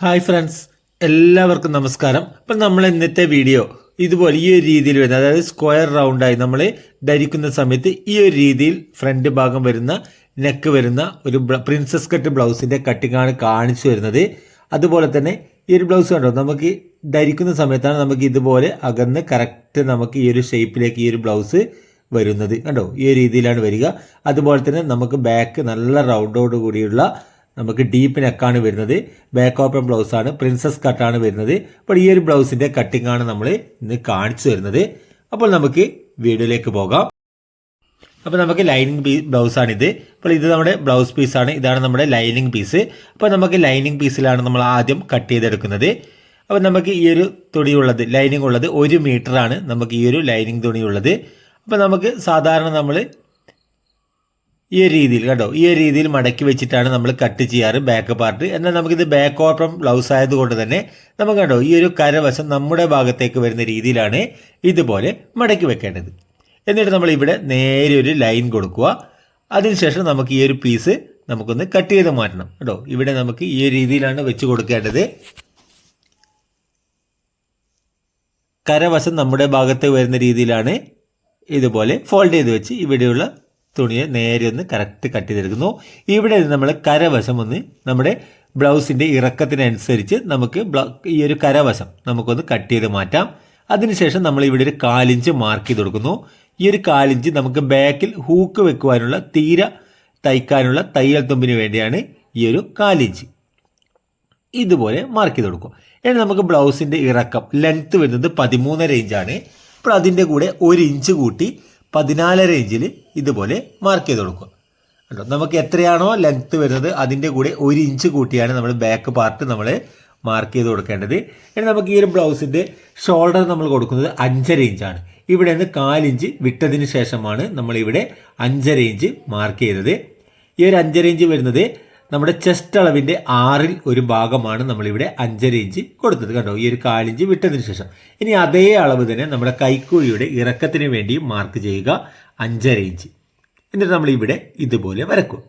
Hi friends എല്ലാവർക്കും നമസ്കാരം. അപ്പം നമ്മൾ ഇന്നത്തെ വീഡിയോ ഇതുപോലെ ഈ ഒരു രീതിയിൽ വരുന്ന അതായത് സ്ക്വയർ റൗണ്ടായി നമ്മൾ ധരിക്കുന്ന സമയത്ത് ഈ ഒരു രീതിയിൽ ഫ്രണ്ട് ഭാഗം വരുന്ന നെക്ക് വരുന്ന ഒരു പ്രിൻസസ് കട്ട് ബ്ലൗസിന്റെ കട്ടിങ്ങാണ് കാണിച്ചു വരുന്നത്. അതുപോലെ തന്നെ ഈ ഒരു ബ്ലൗസ് കണ്ടോ നമുക്ക് ധരിക്കുന്ന സമയത്താണ് നമുക്ക് ഇതുപോലെ അകന്ന് കറക്റ്റ് നമുക്ക് ഈ ഒരു ഷേപ്പിലേക്ക് ഈ ഒരു ബ്ലൗസ് വരുന്നത്. കണ്ടോ? ഈ ഒരു രീതിയിലാണ് വരിക. അതുപോലെ തന്നെ നമുക്ക് ബാക്ക് നല്ല റൗണ്ടോട് കൂടിയുള്ള നമുക്ക് ഡീപ്പ് നെക്കാണ് വരുന്നത്. ബാക്ക് ഓപ്പൺ ബ്ലൗസ് ആണ്. പ്രിൻസസ് കട്ടാണ് വരുന്നത്. അപ്പോൾ ഈ ഒരു ബ്ലൗസിന്റെ കട്ടിംഗ് ആണ് നമ്മൾ ഇന്ന് കാണിച്ചു വരുന്നത് അപ്പോൾ നമുക്ക് വീഡിയോയിലേക്ക് പോകാം. അപ്പോൾ നമുക്ക് ലൈനിങ് പീ ബ്ലൗസാണിത് അപ്പോൾ ഇത് നമ്മുടെ ബ്ലൗസ് പീസാണ് ഇതാണ് നമ്മുടെ ലൈനിങ് പീസ് അപ്പോൾ നമുക്ക് ലൈനിങ് പീസിലാണ് നമ്മൾ ആദ്യം കട്ട് ചെയ്തെടുക്കുന്നത്. അപ്പോൾ നമുക്ക് ഈ ഒരു തുണിയുള്ളത് ലൈനിങ് ഉള്ളത് ഒരു മീറ്ററാണ് നമുക്ക് ഈ ഒരു ലൈനിങ് തുണിയുള്ളത് അപ്പോൾ നമുക്ക് സാധാരണ നമ്മൾ ഈ രീതിയിൽ കേട്ടോ ഈ രീതിയിൽ മടക്കി വെച്ചിട്ടാണ് നമ്മൾ കട്ട് ചെയ്യാറ് ബാക്ക് പാർട്ട് എന്നാൽ നമുക്കിത് ബാക്ക് ഓർപ്പം ബ്ലൗസ് ആയതുകൊണ്ട് തന്നെ നമുക്ക് കണ്ടോ? ഈ ഒരു കരവശം നമ്മുടെ ഭാഗത്തേക്ക് വരുന്ന രീതിയിലാണ് ഇതുപോലെ മടക്കി വെക്കേണ്ടത്. എന്നിട്ട് നമ്മൾ ഇവിടെ നേരെ ഒരു ലൈൻ കൊടുക്കുക. അതിനുശേഷം നമുക്ക് ഈ ഒരു പീസ് നമുക്കൊന്ന് കട്ട് ചെയ്ത് മാറ്റണം. കേട്ടോ ഇവിടെ നമുക്ക് ഈ രീതിയിലാണ് വെച്ച് കൊടുക്കേണ്ടത്. കരവശം നമ്മുടെ ഭാഗത്ത് വരുന്ന രീതിയിലാണ് ഇതുപോലെ ഫോൾഡ് ചെയ്ത് വെച്ച് ഇവിടെയുള്ള തുണിയെ നേരെ ഒന്ന് കറക്റ്റ് കട്ട് ചെയ്തെടുക്കുന്നു. ഇവിടെ നമ്മൾ കരവശം ഒന്ന് നമ്മുടെ ബ്ലൗസിന്റെ ഇറക്കത്തിനനുസരിച്ച് നമുക്ക് ഈ ഒരു കരവശം നമുക്കൊന്ന് കട്ട് ചെയ്ത് മാറ്റാം. അതിനുശേഷം നമ്മൾ ഇവിടെ ഒരു കാലിഞ്ച് മാർക്ക് ചെയ്ത് കൊടുക്കുന്നു. ഈ ഒരു കാലിഞ്ച് നമുക്ക് ബാക്കിൽ ഹൂക്ക് വെക്കുവാനുള്ള തീര തയ്ക്കാനുള്ള തയ്യൽ തുമ്പിന് വേണ്ടിയാണ് ഈ ഒരു കാലിഞ്ച്. ഇതുപോലെ മാർക്ക് ചെയ്ത് കൊടുക്കും. ഇനി നമുക്ക് ബ്ലൗസിന്റെ ഇറക്കം ലെങ്ത്ത് വരുന്നത് പതിമൂന്നര ഇഞ്ചാണ് അപ്പോൾ അതിന്റെ കൂടെ ഒരു ഇഞ്ച് കൂട്ടി പതിനാലര റേഞ്ചിൽ ഇതുപോലെ മാർക്ക് ചെയ്ത് കൊടുക്കുക. കേട്ടോ നമുക്ക് എത്രയാണോ ലെങ്ത്ത് വരുന്നത് അതിന്റെ കൂടെ ഒരു ഇഞ്ച് കൂട്ടിയാണ് നമ്മൾ ബാക്ക് പാർട്ട് നമ്മൾ മാർക്ക് ചെയ്ത് കൊടുക്കേണ്ടത്. ഇനി നമുക്ക് ഈ ഒരു ബ്ലൗസിന്റെ ഷോൾഡർ നമ്മൾ കൊടുക്കുന്നത് അഞ്ചര ഇഞ്ചാണ് ഇവിടെ നിന്ന് കാലിഞ്ച് വിട്ടതിന് ശേഷമാണ് നമ്മളിവിടെ അഞ്ചര ഇഞ്ച് മാർക്ക് ചെയ്തത്. ഈ ഒരു അഞ്ചര ഇഞ്ച് വരുന്നത് നമ്മുടെ ചെസ്റ്റ് അളവിന്റെ ആറിൽ ഒരു ഭാഗമാണ് നമ്മളിവിടെ അഞ്ചര ഇഞ്ച് കൊടുത്തത്. കണ്ടോ? ഈ ഒരു കാലിഞ്ച് വിട്ടതിന് ശേഷം. ഇനി അതേ അളവ് തന്നെ നമ്മുടെ കൈക്കുഴിയുടെ ഇറക്കത്തിന് വേണ്ടി മാർക്ക് ചെയ്യുക. അഞ്ചര ഇഞ്ച്. എന്നിട്ട് നമ്മൾ ഇവിടെ ഇതുപോലെ വരക്കും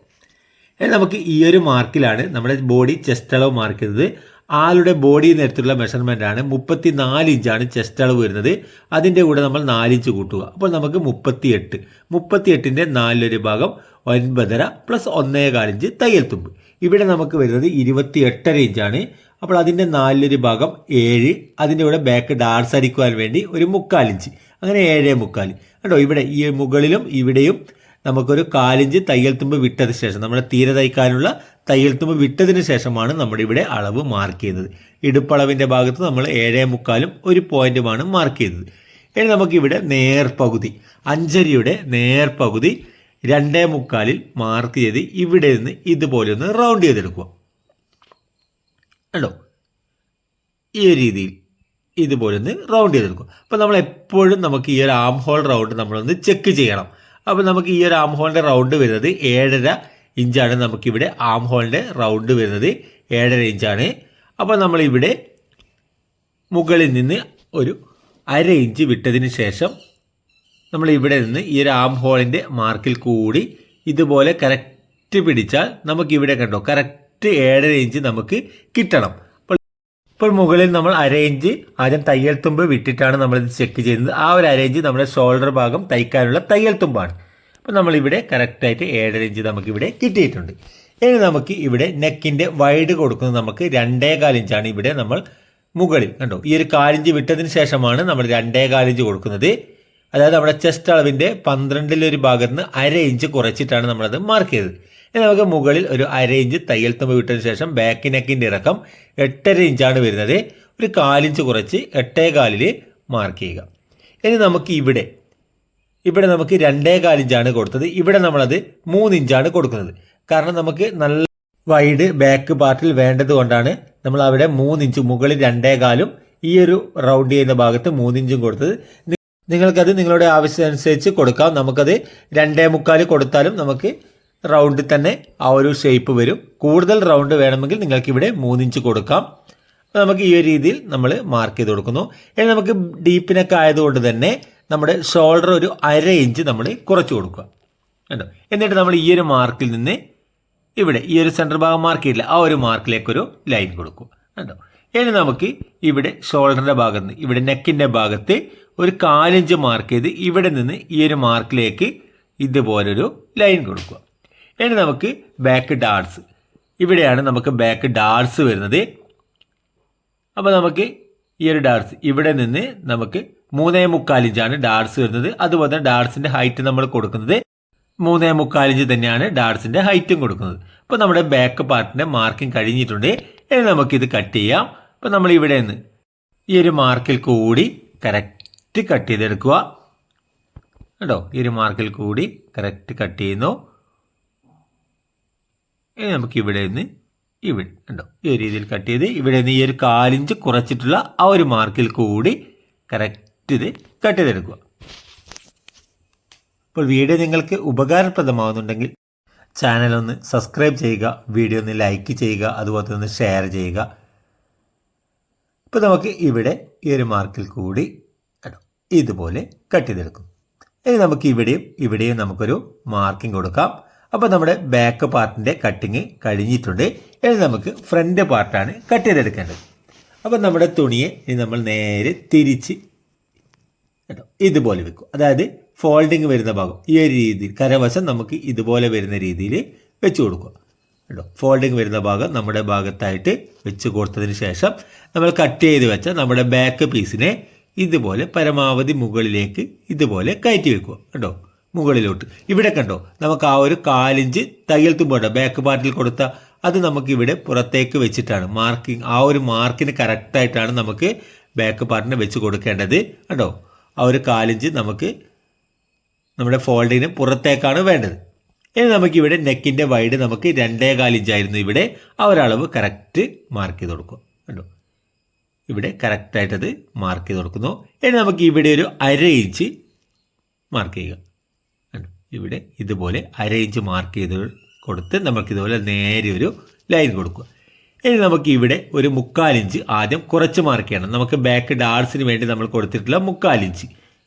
നമുക്ക് ഈ ഒരു മാർക്കിലാണ് നമ്മുടെ ബോഡി ചെസ്റ്റ് അളവ് മാർക്ക് ചെയ്തത് ആളുടെ ബോഡി നേരത്തുള്ള മെഷർമെന്റ് ആണ് മുപ്പത്തി നാല് ഇഞ്ചാണ് ചെസ്റ്റ് അളവ് വരുന്നത്. അതിന്റെ കൂടെ നമ്മൾ നാലിഞ്ച് കൂട്ടുക. അപ്പോൾ നമുക്ക് മുപ്പത്തി എട്ട് മുപ്പത്തി എട്ടിന്റെ നാലിലൊരു ഭാഗം ഒൻപതര പ്ലസ് ഒന്നേ കാലിഞ്ച് തയ്യൽ തുമ്പ്. ഇവിടെ നമുക്ക് വരുന്നത് ഇരുപത്തി എട്ടര ഇഞ്ചാണ് അപ്പോൾ അതിന്റെ നാലിലൊരു ഭാഗം ഏഴ്. അതിന്റെ കൂടെ ബാക്ക് ഡാർസ് അടിക്കുവാൻ വേണ്ടി ഒരു മുക്കാലിഞ്ച് അങ്ങനെ ഏഴേ മുക്കാൽ. കേട്ടോ ഇവിടെ ഈ മുകളിലും ഇവിടെയും നമുക്കൊരു കാലിഞ്ച് തയ്യൽ തുമ്പ് വിട്ടതിന് ശേഷം നമ്മുടെ തീരെ തയ്ക്കാനുള്ള തയ്യൽ തുമ്പ് വിട്ടതിന് ശേഷമാണ് നമ്മുടെ ഇവിടെ അളവ് മാർക്ക് ചെയ്തത് ഇടുപ്പളവിന്റെ ഭാഗത്ത് നമ്മൾ ഏഴേ മുക്കാലും ഒരു പോയിന്റുമാണ് മാർക്ക് ചെയ്തത് ഇനി നമുക്കിവിടെ നേർപകുതി അഞ്ചരിയുടെ നേർപകുതി രണ്ടേ മുക്കാലിൽ മാർക്ക് ചെയ്ത് ഇവിടെ നിന്ന് ഇതുപോലെ ഒന്ന് റൗണ്ട് ചെയ്തെടുക്കുക. കണ്ടോ? ഈ രീതിയിൽ ഇതുപോലെ ഒന്ന് റൗണ്ട് ചെയ്തെടുക്കുക. അപ്പോൾ നമ്മൾ എപ്പോഴും നമുക്ക് ഈ ഒരു ആം ഹോൾ റൗണ്ട് നമ്മളൊന്ന് ചെക്ക് ചെയ്യണം. അപ്പോൾ നമുക്ക് ഈ ഒരു ആം ഹോളിന്റെ റൗണ്ട് വരുന്നത് ഏഴര ഇഞ്ചാണ് നമുക്കിവിടെ ആം ഹോളിന്റെ റൗണ്ട് വരുന്നത്. ഏഴര ഇഞ്ചാണ്. അപ്പോൾ നമ്മളിവിടെ മുകളിൽ നിന്ന് ഒരു അര ഇഞ്ച് വിട്ടതിന് ശേഷം നമ്മൾ ഇവിടെ നിന്ന് ഈ ഒരു ആം ഹോളിന്റെ മാർക്കിൽ കൂടി ഇതുപോലെ കറക്റ്റ് പിടിച്ചാൽ നമുക്കിവിടെ കണ്ടോ കറക്റ്റ് ഏഴര ഇഞ്ച് നമുക്ക് കിട്ടണം. ഇപ്പോൾ മുകളിൽ നമ്മൾ അര ഇഞ്ച് ആദ്യം തയ്യൽ തുമ്പ് വിട്ടിട്ടാണ് നമ്മളിത് ചെക്ക് ചെയ്യുന്നത്. ആ ഒരു അര ഇഞ്ച് നമ്മുടെ ഷോൾഡർ ഭാഗം തയ്ക്കാനുള്ള തയ്യൽ തുമ്പാണ്. അപ്പോൾ നമ്മളിവിടെ കറക്റ്റായിട്ട് ഏഴര ഇഞ്ച് നമുക്കിവിടെ കിട്ടിയിട്ടുണ്ട്. ഇനി നമുക്ക് ഇവിടെ നെക്കിന്റെ വൈഡ് കൊടുക്കുന്നത് നമുക്ക് രണ്ടേ കാലിഞ്ചാണ് ഇവിടെ നമ്മൾ മുകളിൽ. കണ്ടോ? ഈ ഒരു കാലിഞ്ച് വിട്ടതിന് ശേഷമാണ് നമ്മൾ രണ്ടേ കാലിഞ്ച് കൊടുക്കുന്നത്. അതായത് നമ്മുടെ ചെസ്റ്റ് അളവിന്റെ പന്ത്രണ്ടിലൊരു ഭാഗത്ത് നിന്ന് അര ഇഞ്ച് കുറച്ചിട്ടാണ് നമ്മളത് മാർക്ക് ചെയ്തത്. ഇനി നമുക്ക് മുകളിൽ ഒരു അര ഇഞ്ച് തയ്യൽ തുമ്പ് വിട്ടതിന് ശേഷം ബാക്ക് നെക്കിന്റെ ഇറക്കം എട്ടര ഇഞ്ചാണ് വരുന്നത്. ഒരു കാലിഞ്ച് കുറച്ച് എട്ടേ കാലിൽ മാർക്ക് ചെയ്യുക. ഇനി നമുക്ക് ഇവിടെ ഇവിടെ നമുക്ക് രണ്ടേ കാലിഞ്ചാണ് കൊടുത്തത്. ഇവിടെ നമ്മളത് മൂന്നിഞ്ചാണ് കൊടുക്കുന്നത്. കാരണം നമുക്ക് നല്ല വൈഡ് ബാക്ക് പാർട്ടിൽ വേണ്ടത് കൊണ്ടാണ് നമ്മൾ അവിടെ മൂന്നിഞ്ച് മുകളിൽ രണ്ടേ കാലും ഈ ഒരു റൗണ്ട് ചെയ്യുന്ന ഭാഗത്ത് മൂന്നിഞ്ചും കൊടുത്തത്. നിങ്ങൾക്കത് നിങ്ങളുടെ ആവശ്യമനുസരിച്ച് കൊടുക്കാം. നമുക്കത് രണ്ടേ മുക്കാൽ കൊടുത്താലും നമുക്ക് റൗണ്ടിൽ തന്നെ ആ ഒരു ഷേപ്പ് വരും. കൂടുതൽ റൗണ്ട് വേണമെങ്കിൽ നിങ്ങൾക്ക് ഇവിടെ മൂന്നിഞ്ച് കൊടുക്കാം. നമുക്ക് ഈ ഒരു രീതിയിൽ നമ്മൾ മാർക്ക് ചെയ്ത് കൊടുക്കുന്നു. ഇനി നമുക്ക് ഡീപ്പിനൊക്കെ ആയതുകൊണ്ട് തന്നെ നമ്മുടെ ഷോൾഡർ ഒരു അര ഇഞ്ച് നമ്മൾ കുറച്ച് കൊടുക്കുക. കണ്ടോ? എന്നിട്ട് നമ്മൾ ഈ ഒരു മാർക്കിൽ നിന്ന് ഇവിടെ ഈ ഒരു സെന്റർ ഭാഗം മാർക്ക് ചെയ്തില്ല ആ ഒരു മാർക്കിലേക്കൊരു ലൈൻ കൊടുക്കുക. കണ്ടോ? ഇനി നമുക്ക് ഇവിടെ ഷോൾഡറിന്റെ ഭാഗത്ത് നിന്ന് ഇവിടെ നെക്കിന്റെ ഭാഗത്ത് ഒരു കാലിഞ്ച് മാർക്ക് ചെയ്ത് ഇവിടെ നിന്ന് ഈ ഒരു മാർക്കിലേക്ക് ഇതുപോലൊരു ലൈൻ കൊടുക്കുക. ഇനി നമുക്ക് ബാക്ക് ഡാർട്സ് ഇവിടെയാണ് നമുക്ക് ബാക്ക് ഡാർട്സ് വരുന്നത്. അപ്പോൾ നമുക്ക് ഈ ഒരു ഡാർട്സ് ഇവിടെ നിന്ന് നമുക്ക് മൂന്നേ മുക്കാൽ ഇഞ്ചാണ് ഡാർസ് വരുന്നത്. അതുപോലെ തന്നെ ഡാർസിന്റെ ഹൈറ്റ് നമ്മൾ കൊടുക്കുന്നത് മൂന്നേ മുക്കാൽ ഇഞ്ച് തന്നെയാണ് ഡാർസിന്റെ ഹൈറ്റും കൊടുക്കുന്നത്. അപ്പോൾ നമ്മുടെ ബാക്ക് പാർട്ടിന്റെ മാർക്കിംഗ് കഴിഞ്ഞിട്ടുണ്ട്. ഇനി നമുക്കിത് കട്ട് ചെയ്യാം. അപ്പോൾ നമ്മൾ ഇവിടെ നിന്ന് ഈ ഒരു മാർക്കിൽ കൂടി കറക്റ്റ് കട്ട് ചെയ്തെടുക്കുക. കേട്ടോ ഈ ഒരു മാർക്കിൽ കൂടി കറക്റ്റ് കട്ട് ചെയ്യുന്നു. ഇനി നമുക്ക് ഇവിടെ നിന്ന് ഇവിടെ ഉണ്ടോ ഈ രീതിയിൽ കട്ട് ചെയ്ത് ഇവിടെ നിന്ന് ഈ ഒരു കാലിഞ്ച് കുറച്ചിട്ടുള്ള ആ ഒരു മാർക്കിൽ കൂടി കറക്റ്റ് ഇത് കട്ട് ചെയ്തെടുക്കുക അപ്പോൾ വീഡിയോ നിങ്ങൾക്ക് ഉപകാരപ്രദമാകുന്നുണ്ടെങ്കിൽ ചാനൽ ഒന്ന് സബ്സ്ക്രൈബ് ചെയ്യുക വീഡിയോ ഒന്ന് ലൈക്ക് ചെയ്യുക അതുപോലെ തന്നെ ഒന്ന് ഷെയർ ചെയ്യുക. ഇപ്പോൾ നമുക്ക് ഇവിടെ ഈ ഒരു മാർക്കിൽ കൂടി ഇതുപോലെ കട്ട് ചെയ്തെടുക്കും ഇനി നമുക്ക് ഇവിടെയും ഇവിടെയും നമുക്കൊരു മാർക്കിംഗ് കൊടുക്കാം. അപ്പോൾ നമ്മുടെ ബാക്ക് പാർട്ടിന്റെ കട്ടിങ് കഴിഞ്ഞിട്ടുണ്ട്. ഇനി നമുക്ക് ഫ്രണ്ട് പാർട്ടാണ് കട്ട് ചെയ്തെടുക്കേണ്ടത് അപ്പോൾ നമ്മുടെ തുണിയെ ഇനി നമ്മൾ നേരെ തിരിച്ച് കേട്ടോ? ഇതുപോലെ വെക്കും. അതായത് ഫോൾഡിങ് വരുന്ന ഭാഗം. ഈ ഒരു രീതിയിൽ കരവശം നമുക്ക് ഇതുപോലെ വരുന്ന രീതിയിൽ വെച്ച് കൊടുക്കുക. കേട്ടോ? ഫോൾഡിങ് വരുന്ന ഭാഗം നമ്മുടെ ഭാഗത്തായിട്ട് വെച്ച് കൊടുത്തതിന് ശേഷം നമ്മൾ കട്ട് ചെയ്ത് വെച്ച നമ്മുടെ ബാക്ക് പീസിനെ ഇതുപോലെ പരമാവധി മുകളിലേക്ക് ഇതുപോലെ കയറ്റി വെക്കുക. കേട്ടോ? മുകളിലോട്ട്. ഇവിടെ കണ്ടോ? നമുക്ക് ആ ഒരു കാലിഞ്ച് തയ്യൽ തുമ്പോട്ടോ ബാക്ക് പാർട്ടിൽ കൊടുത്ത അത് നമുക്ക് ഇവിടെ പുറത്തേക്ക് വെച്ചിട്ടാണ് മാർക്കിംഗ് ആ ഒരു മാർക്കിന് കറക്റ്റായിട്ടാണ് നമുക്ക് ബാക്ക് പാർട്ടിനെ വെച്ച് കൊടുക്കേണ്ടത്. കേട്ടോ? ആ ഒരു കാലിഞ്ച് നമുക്ക് നമ്മുടെ ഫോൾഡിന് പുറത്തേക്കാണ് വേണ്ടത്. ഇനി നമുക്കിവിടെ നെക്കിന്റെ വൈഡ് നമുക്ക് രണ്ടേ കാലിഞ്ചായിരുന്നു ഇവിടെ. ആ ഒരളവ് കറക്റ്റ് മാർക്ക് ചെയ്ത് കൊടുക്കും. കണ്ടോ? ഇവിടെ കറക്റ്റായിട്ടത് മാർക്ക് ചെയ്ത് കൊടുക്കുന്നു. ഇനി നമുക്ക് ഇവിടെ ഒരു അര ഇഞ്ച് മാർക്ക് ചെയ്യുക. കണ്ടോ? ഇവിടെ ഇതുപോലെ അര ഇഞ്ച് മാർക്ക് ചെയ്ത് കൊടുത്ത് നമുക്കിതുപോലെ നേരെ ഒരു ലൈൻ കൊടുക്കുക. ഇനി നമുക്ക് ഇവിടെ ഒരു മുക്കാലിഞ്ച് ആദ്യം കുറച്ച് മാർക്ക് ചെയ്യണം. നമുക്ക് ബാക്ക് ഡാർസിന് വേണ്ടി നമ്മൾ കൊടുത്തിട്ടുള്ള മുക്കാലിഞ്ച്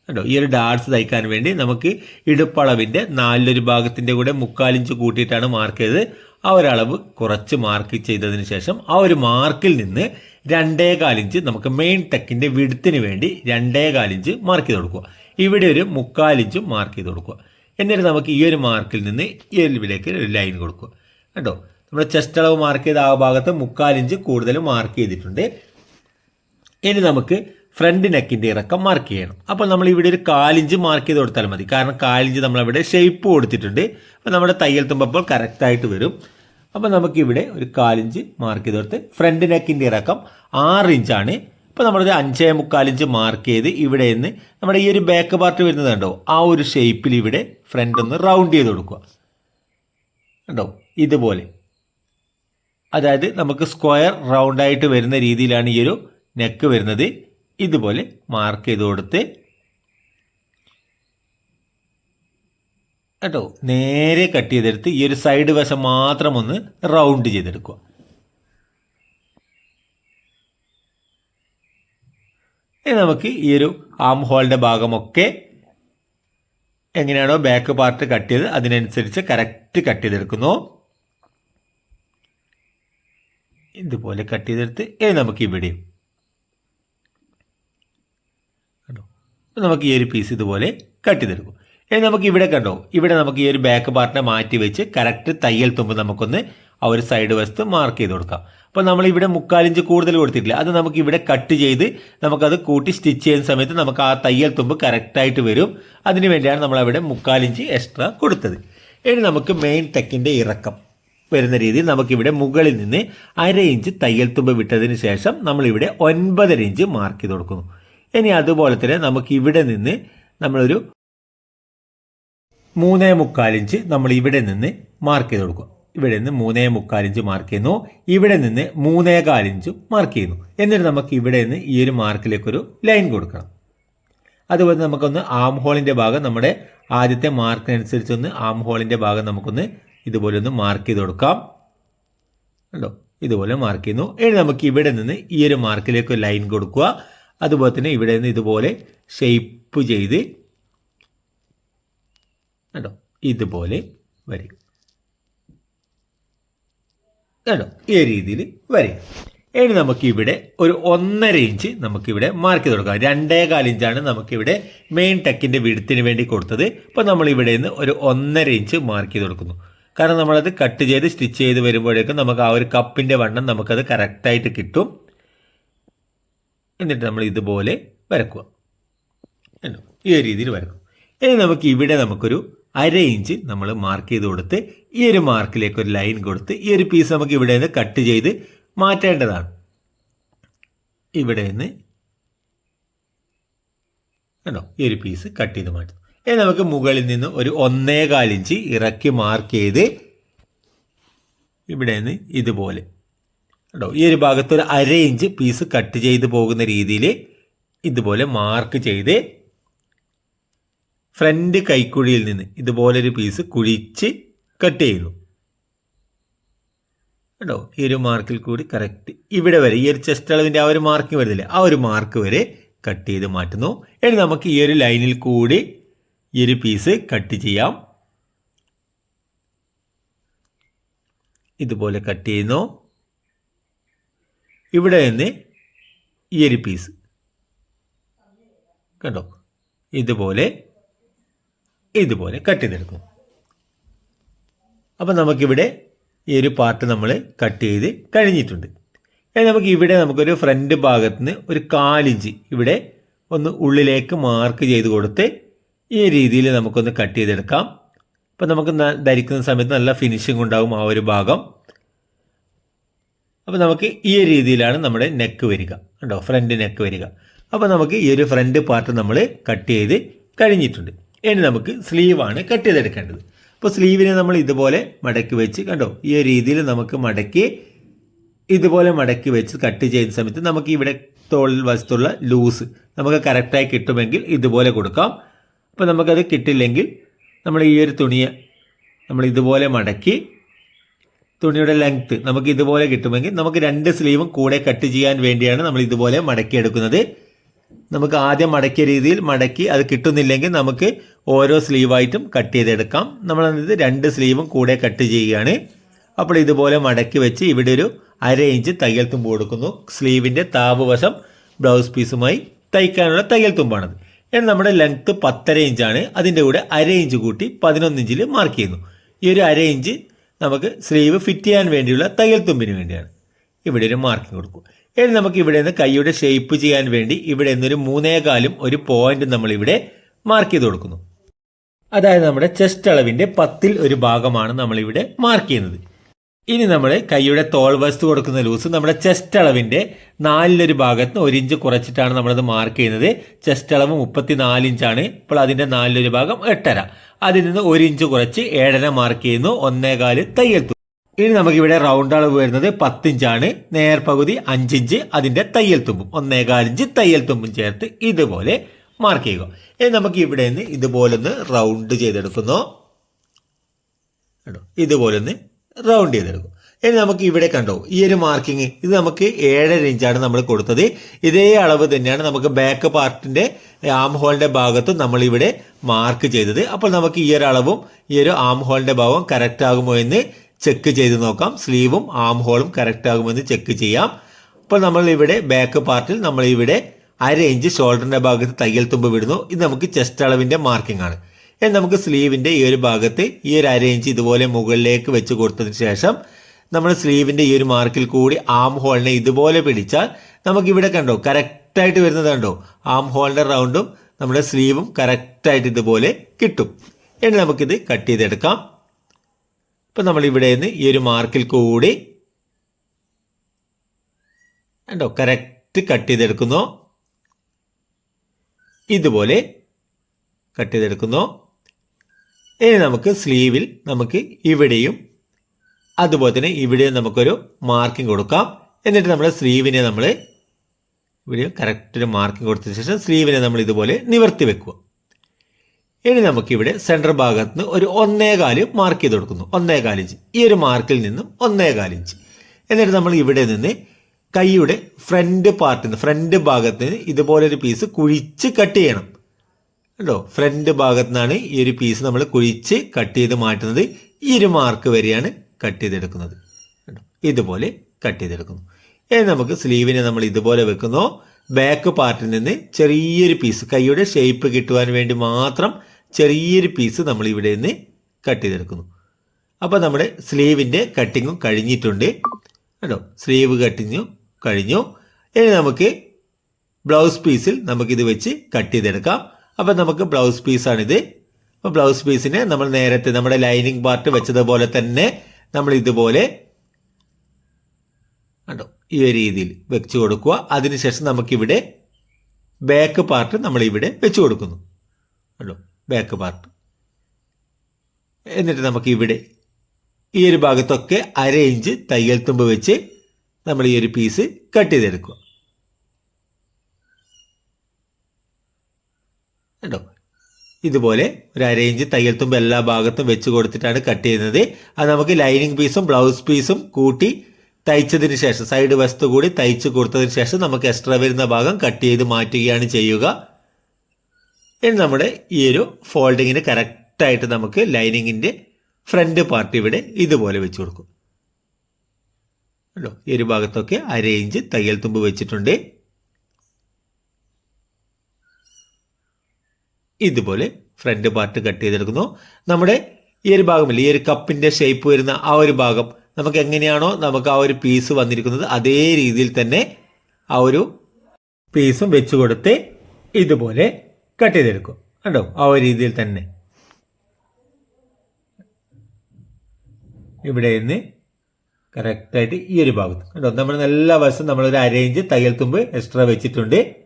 കണ്ടോ? ഈ ഒരു ഡാർസ് തയ്ക്കാൻ വേണ്ടി നമുക്ക് ഇടുപ്പളവിന്റെ നാലിലൊരു ഭാഗത്തിന്റെ കൂടെ മുക്കാലിഞ്ച് കൂട്ടിയിട്ടാണ് മാർക്ക് ചെയ്തത്. ആ ഒരളവ് കുറച്ച് മാർക്ക് ചെയ്തതിന് ശേഷം ആ ഒരു മാർക്കിൽ നിന്ന് രണ്ടേ കാലിഞ്ച് നമുക്ക് മെയിൻ ടെക്കിന്റെ വിടുത്തിന് വേണ്ടി രണ്ടേ കാലിഞ്ച് മാർക്ക് ചെയ്ത് കൊടുക്കുക. ഇവിടെ ഒരു മുക്കാലിഞ്ചും മാർക്ക് ചെയ്ത് കൊടുക്കുക. എന്നിട്ട് നമുക്ക് ഈ ഒരു മാർക്കിൽ നിന്ന് ഈ എൽവിലേക്ക് ഒരു ലൈൻ കൊടുക്കുക. കേട്ടോ നമ്മുടെ ചെസ്റ്റ് അളവ് മാർക്ക് ചെയ്ത ആ ഭാഗത്ത് മുക്കാലിഞ്ച് കൂടുതൽ മാർക്ക് ചെയ്തിട്ടുണ്ട്. ഇനി നമുക്ക് ഫ്രണ്ട് നെക്കിന്റെ ഇറക്കം മാർക്ക് ചെയ്യണം. അപ്പോൾ നമ്മൾ ഇവിടെ ഒരു കാലിഞ്ച് മാർക്ക് ചെയ്ത് കൊടുത്താൽ മതി. കാരണം കാലിഞ്ച് നമ്മളവിടെ ഷേപ്പ് കൊടുത്തിട്ടുണ്ട്. അപ്പോൾ നമ്മുടെ തയ്യൽ തുമ്പപ്പോൾ കറക്റ്റായിട്ട് വരും. അപ്പോൾ നമുക്കിവിടെ ഒരു കാലിഞ്ച് മാർക്ക് ചെയ്ത് കൊടുത്ത് ഫ്രണ്ട് നെക്കിന്റെ ഇറക്കം ആറ് ഇഞ്ചാണ് ഇപ്പോൾ നമ്മളൊരു അഞ്ചേ മുക്കാലിഞ്ച് മാർക്ക് ചെയ്ത് ഇവിടെ നിന്ന് നമ്മുടെ ഈ ഒരു ബാക്ക് പാർട്ട് വരുന്നത് കണ്ടോ? ആ ഒരു ഷേപ്പിൽ ഇവിടെ ഫ്രണ്ട് ഒന്ന് റൗണ്ട് ചെയ്ത് കൊടുക്കുക. കണ്ടോ? ഇതുപോലെ. അതായത് നമുക്ക് സ്ക്വയർ റൗണ്ടായിട്ട് വരുന്ന രീതിയിലാണ് ഈ ഒരു നെക്ക് വരുന്നത്. ഇതുപോലെ മാർക്ക് ചെയ്ത് കൊടുത്ത് കേട്ടോ നേരെ കട്ട് ചെയ്തെടുത്ത് ഈ ഒരു സൈഡ് വശം മാത്രം ഒന്ന് റൗണ്ട് ചെയ്തെടുക്കുക. ഇനി നമുക്ക് ഈ ഒരു ആം ഹോളിന്റെ ഭാഗമൊക്കെ എങ്ങനെയാണോ ബാക്ക് പാർട്ട് കട്ട് ചെയ്ത് അതിനനുസരിച്ച് കറക്റ്റ് കട്ട് ചെയ്തെടുക്കുന്നു. ഇതുപോലെ കട്ട് ചെയ്തെടുത്ത് എ നമുക്ക് ഇവിടെയും. കണ്ടോ? അപ്പോൾ നമുക്ക് ഈ ഒരു പീസ് ഇതുപോലെ കട്ട് ചെയ്തെടുക്കും. ഇനി നമുക്ക് ഇവിടെ കണ്ടോ? ഇവിടെ നമുക്ക് ഈ ഒരു ബാക്ക് പാർട്ടിനെ മാറ്റി വെച്ച് കറക്റ്റ് തയ്യൽ തുമ്പ് നമുക്കൊന്ന് ആ ഒരു സൈഡ് വശത്ത് മാർക്ക് ചെയ്ത് കൊടുക്കാം. അപ്പോൾ നമ്മൾ ഇവിടെ മുക്കാലിഞ്ച് കൂടുതൽ കൊടുത്തിട്ടില്ല. അത് നമുക്ക് ഇവിടെ കട്ട് ചെയ്ത് നമുക്കത് കൂട്ടി സ്റ്റിച്ച് ചെയ്യുന്ന സമയത്ത് നമുക്ക് ആ തയ്യൽ തുമ്പ് കറക്റ്റായിട്ട് വരും. അതിന് വേണ്ടിയാണ് നമ്മൾ അവിടെ മുക്കാലിഞ്ച് എക്സ്ട്രാ കൊടുത്തത്. ഇനി നമുക്ക് മെയിൻ തെക്കിന്റെ ഇറക്കം. വരുന്ന രീതിയിൽ നമുക്കിവിടെ മുകളിൽ നിന്ന് അര ഇഞ്ച് തയ്യൽ തുമ്പ് വിട്ടതിന് ശേഷം നമ്മളിവിടെ ഒൻപതര ഇഞ്ച് മാർക്ക് ചെയ്ത് കൊടുക്കുന്നു. ഇനി അതുപോലെ തന്നെ നമുക്ക് ഇവിടെ നിന്ന് നമ്മളൊരു മൂന്നേ മുക്കാലിഞ്ച് നമ്മൾ ഇവിടെ നിന്ന് മാർക്ക് ചെയ്ത് കൊടുക്കും ഇവിടെ നിന്ന് മൂന്നേ മുക്കാലിഞ്ച് മാർക്ക് ചെയ്യുന്നു. ഇവിടെ നിന്ന് മൂന്നേ കാലിഞ്ച് മാർക്ക് ചെയ്യുന്നു. എന്നിട്ട് നമുക്ക് ഇവിടെ നിന്ന് ഈ ഒരു മാർക്കിലേക്ക് ഒരു ലൈൻ കൊടുക്കണം. അതുപോലെ നമുക്കൊന്ന് ആം ഹോളിന്റെ ഭാഗം നമ്മുടെ ആദ്യത്തെ മാർക്കിനനുസരിച്ചൊന്ന് ആം ഹോളിന്റെ ഭാഗം നമുക്കൊന്ന് ഇതുപോലെ ഒന്ന് മാർക്ക് ചെയ്ത് കൊടുക്കാം. കണ്ടോ? ഇതുപോലെ മാർക്ക് ചെയ്യുന്നു. ഇനി നമുക്ക് ഇവിടെ നിന്ന് ഈ ഒരു മാർക്കിലേക്ക് ലൈൻ കൊടുക്കുക. അതുപോലെ തന്നെ ഇവിടെ നിന്ന് ഇതുപോലെ ഷെയ്പ്പ് ചെയ്ത് കേട്ടോ ഇതുപോലെ വരും കേട്ടോ ഈ രീതിയിൽ വരും ഇനി നമുക്ക് ഇവിടെ ഒരു ഒന്നര ഇഞ്ച് നമുക്കിവിടെ മാർക്ക് ചെയ്ത് കൊടുക്കാം. രണ്ടേകാൽ ഇഞ്ചാണ് നമുക്കിവിടെ മെയിൻ ടെക്കിന്റെ വിടുത്തിന് വേണ്ടി കൊടുത്തത്. അപ്പോൾ നമ്മൾ ഇവിടെ നിന്ന് ഒരു ഒന്നര ഇഞ്ച് മാർക്ക് ചെയ്ത് കൊടുക്കുന്നു. കാരണം നമ്മളത് കട്ട് ചെയ്ത് സ്റ്റിച്ച് ചെയ്ത് വരുമ്പോഴേക്കും നമുക്ക് ആ ഒരു കപ്പിന്റെ വണ്ണം നമുക്കത് കറക്റ്റായിട്ട് കിട്ടും. എന്നിട്ട് നമ്മൾ ഇതുപോലെ വരക്കുക? ഈ ഒരു രീതിയിൽ വരക്കും. ഇനി നമുക്ക് ഇവിടെ നമുക്കൊരു അര ഇഞ്ച് നമ്മൾ മാർക്ക് ചെയ്ത് കൊടുത്ത് ഈ ഒരു മാർക്കിലേക്ക് ഒരു ലൈൻ കൊടുത്ത് ഈ ഒരു പീസ് നമുക്ക് ഇവിടെ നിന്ന് കട്ട് ചെയ്ത് മാറ്റേണ്ടതാണ്. ഇവിടെ നിന്ന് കണ്ടോ? ഈ ഒരു പീസ് കട്ട് ചെയ്ത് മാറ്റും ഇനി നമുക്ക് മുകളിൽ നിന്ന് ഒരു ഒന്നേകാൽ ഇഞ്ച് ഇറക്കി മാർക്ക് ചെയ്ത് ഇവിടെ നിന്ന് ഇതുപോലെ. കേട്ടോ ഈ ഒരു ഭാഗത്ത് ഒരു അര ഇഞ്ച് പീസ് കട്ട് ചെയ്ത് പോകുന്ന രീതിയിൽ ഇതുപോലെ മാർക്ക് ചെയ്ത് ഫ്രണ്ട് കൈക്കുഴിയിൽ നിന്ന് ഇതുപോലൊരു പീസ് കുഴിച്ച് കട്ട് ചെയ്യുന്നു. കേട്ടോ ഈ ഒരു മാർക്കിൽ കൂടി കറക്റ്റ് ഇവിടെ വരെ ഈ ഒരു ചെസ്റ്റ് അളവിന്റെ ആ ഒരു മാർക്കിംഗ് വരുന്നില്ലേ. ആ ഒരു മാർക്ക് വരെ കട്ട് ചെയ്ത് മാറ്റുന്നു. ഇനി നമുക്ക് ഈ ഒരു ലൈനിൽ കൂടി ഈ ഒരു പീസ് കട്ട് ചെയ്യാം. ഇതുപോലെ കട്ട് ചെയ്യുന്നു. ഇവിടെ നിന്ന് ഈ ഒരു പീസ് കണ്ടോ? ഇതുപോലെ ഇതുപോലെ കട്ട് ചെയ്തെടുക്കും. അപ്പം നമുക്കിവിടെ ഈ ഒരു പാർട്ട് നമ്മൾ കട്ട് ചെയ്ത് കഴിഞ്ഞിട്ടുണ്ട്. നമുക്ക് ഇവിടെ നമുക്കൊരു ഫ്രണ്ട് ഭാഗത്ത് നിന്ന് ഒരു കാലിഞ്ച് ഇവിടെ ഒന്ന് ഉള്ളിലേക്ക് മാർക്ക് ചെയ്ത് കൊടുത്ത് ഈ രീതിയിൽ നമുക്കൊന്ന് കട്ട് ചെയ്തെടുക്കാം. അപ്പം നമുക്ക് ധരിക്കുന്ന സമയത്ത് നല്ല ഫിനിഷിംഗ് ഉണ്ടാകും ആ ഒരു ഭാഗം. അപ്പോൾ നമുക്ക് ഈ രീതിയിലാണ് നമ്മുടെ നെക്ക് വരിക. കണ്ടോ? ഫ്രണ്ട് നെക്ക് വരിക. അപ്പോൾ നമുക്ക് ഈ ഒരു ഫ്രണ്ട് പാർട്ട് നമ്മൾ കട്ട് ചെയ്ത് കഴിഞ്ഞിട്ടുണ്ട്. ഇനി നമുക്ക് സ്ലീവാണ് കട്ട് ചെയ്തെടുക്കേണ്ടത്. അപ്പോൾ സ്ലീവിനെ നമ്മൾ ഇതുപോലെ മടക്കി വെച്ച് കണ്ടോ? ഈ ഒരു രീതിയിൽ നമുക്ക് മടക്കി ഇതുപോലെ മടക്കി വെച്ച് കട്ട് ചെയ്യുന്ന സമയത്ത് നമുക്ക് ഇവിടെ തോളിൽ വശത്തുള്ള ലൂസ് നമുക്ക് കറക്റ്റായി കിട്ടുമെങ്കിൽ ഇതുപോലെ കൊടുക്കാം. അപ്പോൾ നമുക്കത് കിട്ടില്ലെങ്കിൽ നമ്മൾ ഈ ഒരു തുണിയെ നമ്മൾ ഇതുപോലെ മടക്കി തുണിയുടെ ലെങ്ത്ത് നമുക്ക് ഇതുപോലെ കിട്ടുമെങ്കിൽ നമുക്ക് രണ്ട് സ്ലീവും കൂടെ കട്ട് ചെയ്യാൻ വേണ്ടിയാണ് നമ്മൾ ഇതുപോലെ മടക്കിയെടുക്കുന്നത്. നമുക്ക് ആദ്യം മടക്കിയ രീതിയിൽ മടക്കി അത് കിട്ടുന്നില്ലെങ്കിൽ നമുക്ക് ഓരോ സ്ലീവായിട്ടും കട്ട് ചെയ്തെടുക്കാം. നമ്മൾ ഇത് രണ്ട് സ്ലീവും കൂടെ കട്ട് ചെയ്യുകയാണ്. അപ്പോൾ ഇതുപോലെ മടക്കി വെച്ച് ഇവിടെ ഒരു അര ഇഞ്ച് തയ്യൽ തുമ്പ് കൊടുക്കുന്നു. സ്ലീവിന്റെ താപവശം ബ്ലൗസ് പീസുമായി തയ്ക്കാനുള്ള തയ്യൽ തുമ്പാണത്. എന്നാൽ നമ്മുടെ ലെങ്ത്ത് പത്തര ഇഞ്ചാണ് അതിന്റെ കൂടെ അര ഇഞ്ച് കൂട്ടി പതിനൊന്ന് ഇഞ്ചിൽ മാർക്ക് ചെയ്യുന്നു. ഈ ഒരു അര ഇഞ്ച് നമുക്ക് സ്ലീവ് ഫിറ്റ് ചെയ്യാൻ വേണ്ടിയുള്ള തയ്യൽ തുമ്പിന് വേണ്ടിയാണ്. ഇവിടെ ഒരു മാർക്കിംഗ് കൊടുക്കും. ഇനി നമുക്ക് ഇവിടെ നിന്ന് കൈയുടെ ഷേപ്പ് ചെയ്യാൻ വേണ്ടി ഇവിടെ നിന്നൊരു മൂന്നേകാലും ഒരു പോയിന്റ് നമ്മൾ ഇവിടെ മാർക്ക് ചെയ്ത് കൊടുക്കുന്നു. അതായത് നമ്മുടെ ചെസ്റ്റ് അളവിന്റെ പത്തിൽ ഒരു ഭാഗമാണ് നമ്മൾ ഇവിടെ മാർക്ക് ചെയ്യുന്നത്. ഇനി നമ്മൾ കൈയുടെ തോൾ വസ്തു കൊടുക്കുന്ന ലൂസ് നമ്മുടെ ചെസ്റ്റ് അളവിന്റെ നാലിലൊരു ഭാഗത്ത് ഒരു ഇഞ്ച് കുറച്ചിട്ടാണ് നമ്മളത് മാർക്ക് ചെയ്യുന്നത്. ചെസ്റ്റ് അളവ് മുപ്പത്തിനാല് ഇഞ്ചാണ്. ഇപ്പോൾ അതിന്റെ നാലിലൊരു ഭാഗം എട്ടര. അതിൽ നിന്ന് ഒരു ഇഞ്ച് കുറച്ച് ഏഴര മാർക്ക് ചെയ്യുന്നു. ഒന്നേകാൽ തയ്യൽ തുമ്പ്. ഇനി നമുക്കിവിടെ റൗണ്ട് അളവ് വരുന്നത് പത്തിഞ്ചാണ്. നേർപകുതി അഞ്ചിഞ്ച് അതിന്റെ തയ്യൽ തുമ്പും. ഒന്നേകാലിഞ്ച് തയ്യൽ തുമ്പും ചേർത്ത് ഇതുപോലെ മാർക്ക് ചെയ്യുക. ഇനി നമുക്ക് ഇവിടെ നിന്ന് ഇതുപോലെ ഒന്ന് റൗണ്ട് ചെയ്തെടുക്കുന്നു. കണ്ടോ? ഇതുപോലെ ഒന്ന് റൗണ്ട് ചെയ്തെടുക്കും. ഇനി നമുക്ക് ഇവിടെ കണ്ടോ ഈ ഒരു മാർക്കിങ് ഇത് നമുക്ക് ഏഴര ഇഞ്ചാണ് നമ്മൾ കൊടുത്തത്. ഇതേ അളവ് തന്നെയാണ് നമുക്ക് ബാക്ക് പാർട്ടിന്റെ ആം ഹോളിന്റെ ഭാഗത്തും നമ്മൾ ഇവിടെ മാർക്ക് ചെയ്തത്. അപ്പോൾ നമുക്ക് ഈ ഒരു അളവും ഈ ഒരു ആം ഹോളിന്റെ ഭാഗവും കറക്റ്റ് ആകുമോ എന്ന് ചെക്ക് ചെയ്ത് നോക്കാം. സ്ലീവും ആം ഹോളും കറക്റ്റ് ആകുമോ എന്ന് ചെക്ക് ചെയ്യാം. അപ്പോൾ നമ്മൾ ഇവിടെ ബാക്ക് പാർട്ടിൽ നമ്മൾ ഇവിടെ അര ഇഞ്ച് ഷോൾഡറിന്റെ ഭാഗത്ത് തയ്യൽ തുമ്പ് വിടുന്നു. ഇത് നമുക്ക് ചെസ്റ്റ് അളവിന്റെ മാർക്കിംഗ് ആണ്. ഇനി നമുക്ക് സ്ലീവിന്റെ ഈ ഒരു ഭാഗത്ത് ഈ ഒരു അരേഞ്ച് ഇതുപോലെ മുകളിലേക്ക് വെച്ച് കൊടുത്തതിന് ശേഷം നമ്മൾ സ്ലീവിന്റെ ഈ ഒരു മാർക്കിൽ കൂടി ആം ഹോളിനെ ഇതുപോലെ പിടിച്ചാൽ നമുക്കിവിടെ കണ്ടോ കറക്റ്റായിട്ട് വരുന്നത് കണ്ടോ? ആം ഹോളിന്റെ റൗണ്ടും നമ്മുടെ സ്ലീവും കറക്റ്റായിട്ട് ഇതുപോലെ കിട്ടും. ഇനി നമുക്കിത് കട്ട് ചെയ്തെടുക്കാം. ഇപ്പം നമ്മൾ ഇവിടെ നിന്ന് ഈ ഒരു മാർക്കിൽ കൂടി കണ്ടോ കറക്റ്റ് കട്ട് ചെയ്തെടുക്കുന്നു. ഇതുപോലെ കട്ട് ചെയ്തെടുക്കുന്നു. ഇനി നമുക്ക് സ്ലീവിൽ നമുക്ക് ഇവിടെയും അതുപോലെ തന്നെ ഇവിടെയും നമുക്കൊരു മാർക്കിംഗ് കൊടുക്കാം. എന്നിട്ട് നമ്മൾ സ്ലീവിനെ നമ്മൾ ഇവിടെ കറക്റ്റ് ഒരു മാർക്കിംഗ് കൊടുത്തതിന് ശേഷം സ്ലീവിനെ നമ്മൾ ഇതുപോലെ നിവർത്തി വെക്കുക. ഇനി നമുക്കിവിടെ സെന്റർ ഭാഗത്ത് നിന്ന് ഒരു ഒന്നേകാൽ മാർക്ക് ചെയ്ത് കൊടുക്കുന്നു. ഒന്നേകാൽ ഇഞ്ച്. ഈ ഒരു മാർക്കിൽ നിന്നും ഒന്നേകാൽ ഇഞ്ച്. എന്നിട്ട് നമ്മൾ ഇവിടെ നിന്ന് കൈയുടെ ഫ്രണ്ട് പാർട്ടിൽ നിന്ന് ഫ്രണ്ട് ഭാഗത്ത് നിന്ന് ഇതുപോലെ ഒരു പീസ് കുഴിച്ച് കട്ട് ചെയ്യണം. കേട്ടോ ഫ്രണ്ട് ഭാഗത്തു നിന്നാണ് ഈ ഒരു പീസ് നമ്മൾ കുഴിച്ച് കട്ട് ചെയ്ത് മാറ്റുന്നത്. ഈ ഒരു മാർക്ക് വരെയാണ് കട്ട് ചെയ്തെടുക്കുന്നത്. കേട്ടോ ഇതുപോലെ കട്ട് ചെയ്തെടുക്കുന്നു. ഇനി നമുക്ക് സ്ലീവിനെ നമ്മൾ ഇതുപോലെ വെക്കുന്നു. ബാക്ക് പാർട്ടിൽ നിന്ന് ചെറിയൊരു പീസ് കൈയുടെ ഷേപ്പ് കിട്ടുവാൻ വേണ്ടി മാത്രം ചെറിയൊരു പീസ് നമ്മൾ ഇവിടെ നിന്ന് കട്ട് ചെയ്തെടുക്കുന്നു. അപ്പോൾ നമ്മുടെ സ്ലീവിന്റെ കട്ടിങ്ങും കഴിഞ്ഞിട്ടുണ്ട്. കേട്ടോ സ്ലീവ് കട്ടിങ്ങു കഴിഞ്ഞു. ഇനി നമുക്ക് ബ്ലൗസ് പീസിൽ നമുക്കിത് വെച്ച് കട്ട് ചെയ്തെടുക്കാം. അപ്പം നമുക്ക് ബ്ലൗസ് പീസാണിത് അപ്പോൾ ബ്ലൗസ് പീസിന് നമ്മൾ നേരത്തെ നമ്മുടെ ലൈനിങ് പാർട്ട് വെച്ചതുപോലെ തന്നെ നമ്മൾ ഇതുപോലെ കണ്ടോ ഈ ഒരു രീതിയിൽ വെച്ച് കൊടുക്കുക. അതിനുശേഷം നമുക്കിവിടെ ബാക്ക് പാർട്ട് നമ്മളിവിടെ വെച്ച് കൊടുക്കുന്നു. കണ്ടോ ബാക്ക് പാർട്ട് എന്നിട്ട് നമുക്കിവിടെ ഈ ഒരു ഭാഗത്തൊക്കെ അര ഇഞ്ച് തയ്യൽ തുമ്പ് വെച്ച് നമ്മൾ ഈ ഒരു പീസ് കട്ട് ചെയ്തെടുക്കുക. കേട്ടോ ഇതുപോലെ ഒരു അരേഞ്ച് തയ്യൽ തുമ്പ് എല്ലാ ഭാഗത്തും വെച്ച് കൊടുത്തിട്ടാണ് കട്ട് ചെയ്യുന്നത്. അത് നമുക്ക് ലൈനിങ് പീസും ബ്ലൗസ് പീസും കൂട്ടി തയ്ച്ചതിന് ശേഷം സൈഡ് വശത്ത് കൂടി തയ്ച്ച് കൊടുത്തതിന് ശേഷം നമുക്ക് എക്സ്ട്രാ വരുന്ന ഭാഗം കട്ട് ചെയ്ത് മാറ്റുകയാണ് ചെയ്യുക. ഇനി നമ്മുടെ ഈ ഒരു ഫോൾഡിങ്ങിന് കറക്റ്റായിട്ട് നമുക്ക് ലൈനിങ്ങിന്റെ ഫ്രണ്ട് പാർട്ട് ഇവിടെ ഇതുപോലെ വെച്ച് കൊടുക്കും. ഈ ഒരു ഭാഗത്തൊക്കെ അര ഇഞ്ച് തയ്യൽ തുമ്പ് വെച്ചിട്ടുണ്ട്. ഇതുപോലെ ഫ്രണ്ട് പാർട്ട് കട്ട് ചെയ്തെടുക്കുന്നു. നമ്മുടെ ഈ ഒരു ഭാഗമില്ല ഈ ഒരു കപ്പിന്റെ ഷേപ്പ് വരുന്ന ആ ഒരു ഭാഗം നമുക്ക് എങ്ങനെയാണോ നമുക്ക് ആ ഒരു പീസ് വന്നിരിക്കുന്നത് അതേ രീതിയിൽ തന്നെ ആ ഒരു പീസും വെച്ച് കൊടുത്ത് ഇതുപോലെ കട്ട് ചെയ്തെടുക്കും. കണ്ടോ? ആ ഒരു രീതിയിൽ തന്നെ. ഇവിടെ നിന്ന് കറക്റ്റായിട്ട് ഈ ഒരു ഭാഗത്ത്. കണ്ടോ? നമ്മൾ എല്ലാ വശം നമ്മളൊരു അരയിഞ്ച് തയ്യൽ തുമ്പ് എക്സ്ട്രാ വെച്ചിട്ടുണ്ട്.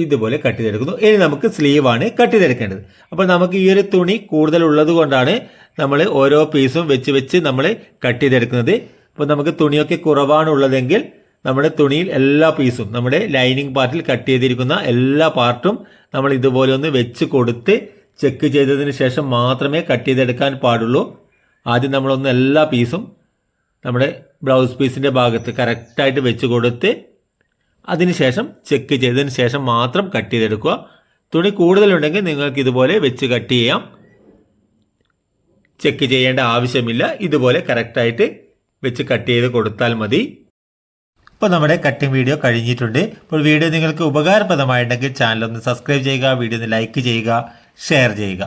ഇതുപോലെ കട്ട് ചെയ്തെടുക്കുന്നു ഇനി നമുക്ക് സ്ലീവാണ് കട്ട് ചെയ്തെടുക്കേണ്ടത് അപ്പോൾ നമുക്ക് ഈ ഒരു തുണി കൂടുതൽ ഉള്ളത് കൊണ്ടാണ് നമ്മൾ ഓരോ പീസും വെച്ച് വെച്ച് നമ്മൾ കട്ട് ചെയ്തെടുക്കുന്നത് അപ്പോൾ നമുക്ക് തുണിയൊക്കെ കുറവാണ് ഉള്ളതെങ്കിൽ നമ്മുടെ തുണിയിൽ എല്ലാ പീസും നമ്മുടെ ലൈനിങ് പാർട്ടിൽ കട്ട് ചെയ്തിരിക്കുന്ന എല്ലാ പാർട്ടും നമ്മൾ ഇതുപോലെ ഒന്ന് വെച്ച് കൊടുത്ത് ചെക്ക് ചെയ്തതിന് ശേഷം മാത്രമേ കട്ട് ചെയ്തെടുക്കാൻ പാടുള്ളൂ. ആദ്യം നമ്മളൊന്ന് എല്ലാ പീസും നമ്മുടെ ബ്ലൗസ് പീസിന്റെ ഭാഗത്ത് കറക്റ്റായിട്ട് വെച്ച് കൊടുത്ത് അതിനുശേഷം ചെക്ക് ചെയ്തതിന് ശേഷം മാത്രം കട്ട് ചെയ്തെടുക്കുക. തുണി കൂടുതലുണ്ടെങ്കിൽ നിങ്ങൾക്ക് ഇതുപോലെ വെച്ച് കട്ട് ചെയ്യാം. ചെക്ക് ചെയ്യേണ്ട ആവശ്യമില്ല. ഇതുപോലെ കറക്റ്റായിട്ട് വെച്ച് കട്ട് ചെയ്ത് കൊടുത്താൽ മതി. ഇപ്പോൾ നമ്മുടെ കട്ടിംഗ് വീഡിയോ കഴിഞ്ഞിട്ടുണ്ട്. ഇപ്പോൾ വീഡിയോ നിങ്ങൾക്ക് ഉപകാരപ്രദമായിട്ടുണ്ടെങ്കിൽ ചാനൽ ഒന്ന് സബ്സ്ക്രൈബ് ചെയ്യുക വീഡിയോ ഒന്ന് ലൈക്ക് ചെയ്യുക ഷെയർ ചെയ്യുക.